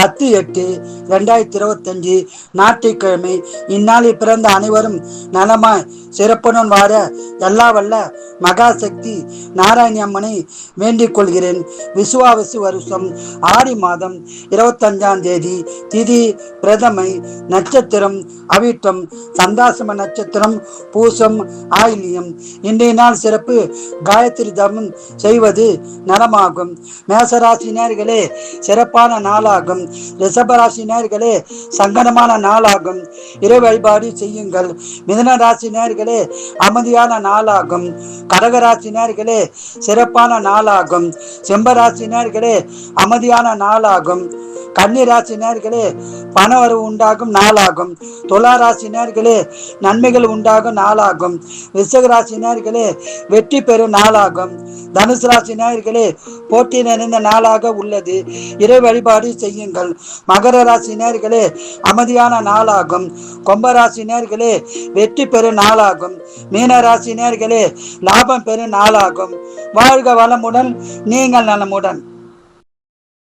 பத்து எட்டு ரெண்டாயிரத்தி இருபத்தஞ்சு ஞாயிற்றுக்கிழமை. இந்நாளில் பிறந்த அனைவரும் நலமாய் சிறப்புடன் வாழ எல்லா வல்ல மகாசக்தி நாராயணி அம்மனை வேண்டிக் கொள்கிறேன். விசுவாவசு வருஷம் ஆடி மாதம் இருபத்தஞ்சாம் தேதி திதி பிரதமை நட்சத்திரம் அவிட்டம் சந்தாசம நட்சத்திரம் பூசம் ஆயிலியம். இன்றைய நாள் சிறப்பு காயத்ரி தர்மம் செய்வது நலமாகும். மேசராசினியர்களே சிறப்பான நாளாகும். ரிஷபராசினியர்களே சங்கடமான நாளாகும். இறை வழிபாடு செய்யுங்கள். மிதன ராசினியர்களே அமைதியான நாளாகும். கடகராசினியர்களே சிறப்பான நாளாகும். செம்பராசினியர்களே அமைதியான நாளாகும். கன்னி ராசினியர்களே பண வரவு உண்டாகும் நாளாகும். துலா நேர்களே நன்மைகள் உண்டாகும் நாளாகும். விருச்சக நேர்களே வெற்றி பெறும் நாளாகும். தனுசு ராசி நேர்களே போட்டி நிறைந்த நாளாக உள்ளது. இறை வழிபாடு செய்யுங்கள். மகர ராசி நேர்களே அமைதியான நாளாகும். கும்பராசி நேர்களே வெற்றி பெறும் நாளாகும். மீன ராசி லாபம் பெறும் நாளாகும். வாழ்க வளமுடன் நீங்கள் நலமுடன்.